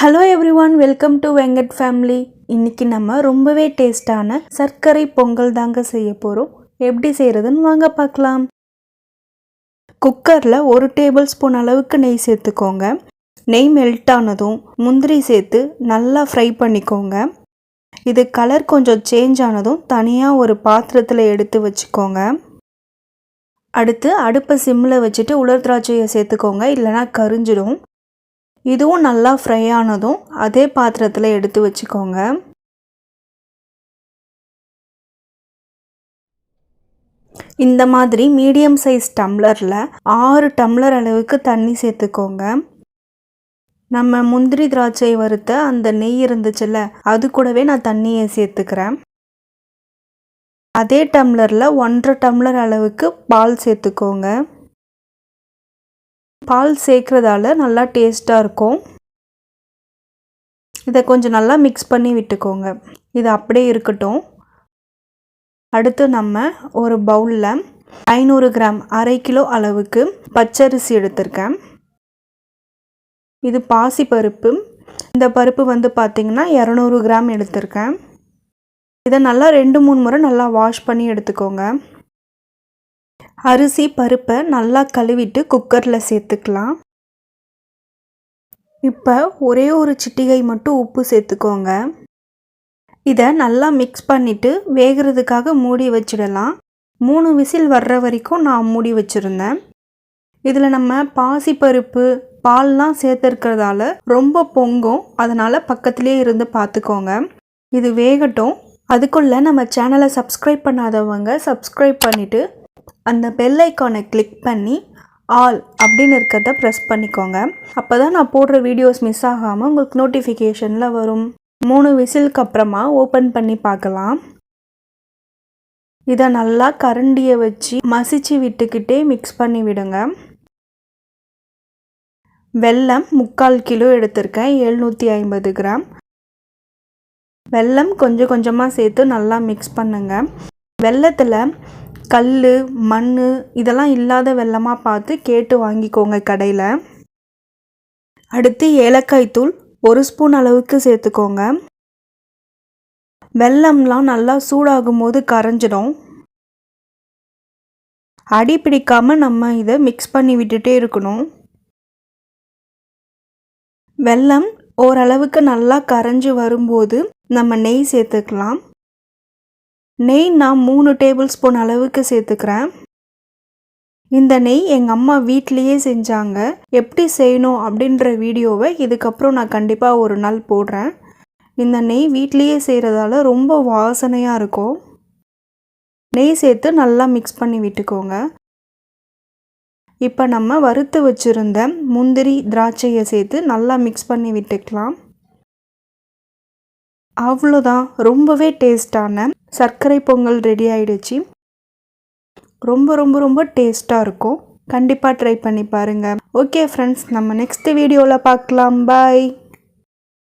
Hello everyone welcome to Venkat family இன்னைக்கு நம்ம ரொம்பவே டேஸ்டான சர்க்கரை பொங்கல் தாங்க செய்ய போகிறோம் எப்படி செய்கிறதுன்னு வாங்க பார்க்கலாம். குக்கரில் ஒரு டேபிள் ஸ்பூன் அளவுக்கு நெய் சேர்த்துக்கோங்க. நெய் மெல்ட் ஆனதும் முந்திரி சேர்த்து நல்லா ஃப்ரை பண்ணிக்கோங்க. இது கலர் கொஞ்சம் சேஞ்ச் ஆனதும் தனியாக ஒரு பாத்திரத்தில் எடுத்து வச்சுக்கோங்க. அடுத்து அடுப்பை சிம்மில் வச்சுட்டு உலர் திராட்சையை சேர்த்துக்கோங்க இல்லைனா கரிஞ்சிடும். இதுவும் நல்லா ஃப்ரை ஆனதும் அதே பாத்திரத்தில் எடுத்து வச்சுக்கோங்க. இந்த மாதிரி மீடியம் சைஸ் டம்ளரில் ஆறு டம்ளர் அளவுக்கு தண்ணி சேர்த்துக்கோங்க. நம்ம முந்திரி திராட்சை வறுத்த அந்த நெய் இருந்துச்சுல்ல அது கூடவே நான் தண்ணியை சேர்த்துக்கிறேன். அதே டம்ளரில் ஒன்றரை டம்ளர் அளவுக்கு பால் சேர்த்துக்கோங்க. பால் சேர்க்குறதால நல்லா டேஸ்ட்டாக இருக்கும். இதை கொஞ்சம் நல்லா மிக்ஸ் பண்ணி விட்டுக்கோங்க. இது அப்படியே இருக்கட்டும். அடுத்து நம்ம ஒரு பவுலில் ஐநூறு கிராம் அரை கிலோ அளவுக்கு பச்சரிசி எடுத்திருக்கேன். இது பாசி பருப்பு. இந்த பருப்பு வந்து பார்த்திங்கன்னா இரநூறு கிராம் எடுத்திருக்கேன். இதை நல்லா ரெண்டு மூணு முறை நல்லா வாஷ் பண்ணி எடுத்துக்கோங்க. அரிசி பருப்பை நல்லா கழுவிட்டு குக்கரில் சேர்த்துக்கலாம். இப்போ ஒரே ஒரு சிட்டிகை மட்டும் உப்பு சேர்த்துக்கோங்க. இதை நல்லா மிக்ஸ் பண்ணிவிட்டு வேகிறதுக்காக மூடி வச்சிடலாம். மூணு விசில் வர்ற வரைக்கும் நான் மூடி வச்சுருந்தேன். இதில் நம்ம பாசிப்பருப்பு பால்லாம் சேர்த்துருக்கிறதால ரொம்ப பொங்கும். அதனால் பக்கத்துலேயே இருந்து பார்த்துக்கோங்க. இது வேகட்டும். அதுக்குள்ளே நம்ம சேனலை சப்ஸ்கிரைப் பண்ணாதவங்க சப்ஸ்கிரைப் பண்ணிவிட்டு அந்த பெல் ஐக்கானை கிளிக் பண்ணி ஆல் அப்படின்னு இருக்கிறத ப்ரெஸ் பண்ணிக்கோங்க. அப்போ தான் நான் போடுற வீடியோஸ் மிஸ் ஆகாமல் உங்களுக்கு நோட்டிஃபிகேஷனில் வரும். மூணு விசிலுக்கு அப்புறமா ஓப்பன் பண்ணி பார்க்கலாம். இதை நல்லா கரண்டியை வச்சு மசிச்சு விட்டுக்கிட்டே மிக்ஸ் பண்ணி விடுங்க. வெல்லம் முக்கால் கிலோ எடுத்திருக்கேன். எழுநூற்றி ஐம்பது கிராம். வெல்லம் கொஞ்சம் கொஞ்சமாக சேர்த்து நல்லா மிக்ஸ் பண்ணுங்கள் வெள்ளத்தில் கல் மண் இதெல்லாம் இல்லாத வெள்ளமாக பார்த்து கேட்டு வாங்கிக்கோங்க கடையில். அடுத்து ஏலக்காய் தூள் ஒரு ஸ்பூன் அளவுக்கு சேர்த்துக்கோங்க. வெள்ளம்லாம் நல்லா சூடாகும் போது கரைஞ்சிடும். அடி பிடிக்காமல் நம்ம இதை மிக்ஸ் பண்ணி விட்டுட்டே இருக்கணும். வெல்லம் ஓரளவுக்கு நல்லா கரைஞ்சி வரும்போது நம்ம நெய் சேர்த்துக்கலாம். நெய் நான் மூணு டேபிள் ஸ்பூன் அளவுக்கு சேர்த்துக்கிறேன். இந்த நெய் எங்கள் அம்மா வீட்லேயே செஞ்சாங்க. எப்படி செய்யணும் அப்படின்ற வீடியோவை இதுக்கப்புறம் நான் கண்டிப்பாக ஒரு நாள் போடுறேன். இந்த நெய் வீட்லேயே செய்கிறதால ரொம்ப வாசனையாக இருக்கும். நெய் சேர்த்து நல்லா மிக்ஸ் பண்ணி விட்டுக்கோங்க. இப்போ நம்ம வறுத்து வச்சுருந்த முந்திரி திராட்சையை சேர்த்து நல்லா மிக்ஸ் பண்ணி விட்டுக்கலாம். அவ்வளோதான். ரொம்பவே டேஸ்டான சர்க்கரை பொங்கல் ரெடி ஆயிடுச்சு. ரொம்ப ரொம்ப ரொம்ப டேஸ்ட்டாக இருக்கும். கண்டிப்பாக ட்ரை பண்ணி பாருங்கள் ஓகே ஃப்ரெண்ட்ஸ் நம்ம நெக்ஸ்ட் வீடியோவில் பார்க்கலாம். பாய்